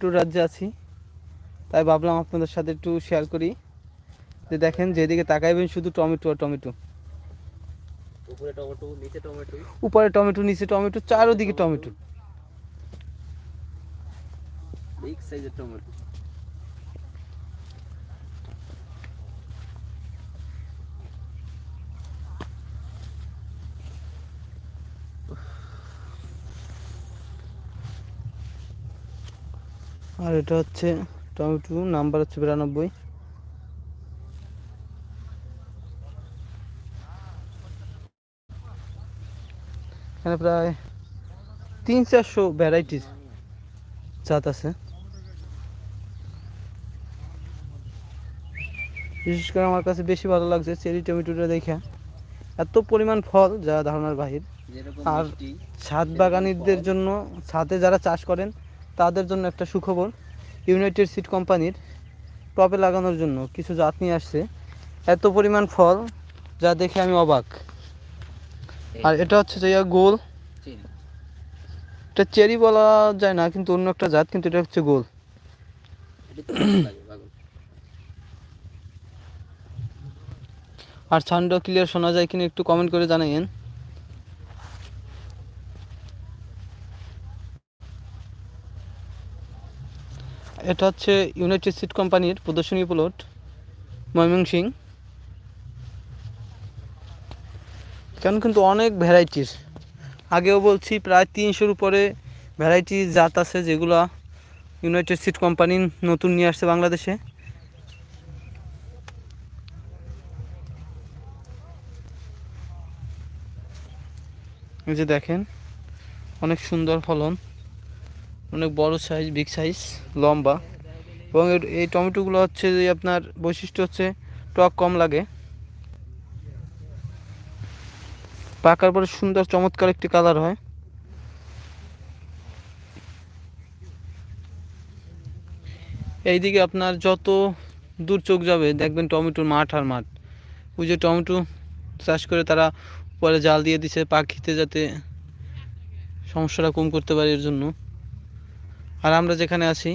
টমেটোর রাজ্যে আছি। তাই ভাবলাম আপনাদের সাথে একটু শেয়ার করি। যে দেখেন যেদিকে তাকাইবেন শুধু টমেটো আর টমেটো। উপরে টমেটো নিচে টমেটো। উপরে টমেটো নিচে টমেটো চারোদিকে টমেটো। বিগ সাইজের টমেটো। আর এটা হচ্ছে টমেটো নাম্বার হচ্ছে বিরানব্বই। এখানে প্রায় তিন চারশো ভ্যারাইটির জাত আছে। বিশেষ করে আমার কাছে বেশি ভালো লাগছে চেরি টমেটোটা দেখে। এত পরিমাণ ফল যা ধারণার বাহির। আর ছাদ বাগানিদের জন্য ছাদে যারা চাষ করেন তাদের জন্য একটা সুখবর ইউনাইটেড সিড কোম্পানির টবে লাগানোর জন্য কিছু জাত নিয়ে আসছে। এত পরিমাণ ফল যা দেখে আমি অবাক। আর এটা হচ্ছে যে গোল। এটা চেরি বলা যায় না কিন্তু অন্য একটা জাত কিন্তু এটা হচ্ছে গোল। আর সাউন্ডও ক্লিয়ার শোনা যায় কিনা একটু কমেন্ট করে জানাইন এটা হচ্ছে ইউনাইটেড সিট কোম্পানির প্রদর্শনী প্লট ময়মনসিং। কেন কিন্তু অনেক ভ্যারাইটির আগেও বলছি প্রায় তিনশোর উপরে ভ্যারাইটি জাত আছে যেগুলো ইউনাইটেড সিট কোম্পানি নতুন নিয়ে আসছে বাংলাদেশে। যে দেখেন, অনেক সুন্দর ফলন। অনেক বড় সাইজ বিগ সাইজ লম্বা। এবং এই টমেটোগুলো হচ্ছে যে আপনার বৈশিষ্ট্য হচ্ছে টক কম লাগে। পাকার পরে সুন্দর চমৎকার একটি কালার হয়। এইদিকে আপনার যত দূর চোখ যাবে, দেখবেন টমেটোর মাঠ আর মাঠ। ওই যে টমেটো চাষ করে তারা পরে জাল দিয়ে দিছে, পাখিতে যাতে সমস্যাটা কম করতে পারে এর জন্য। আর আমরা যেখানে আছি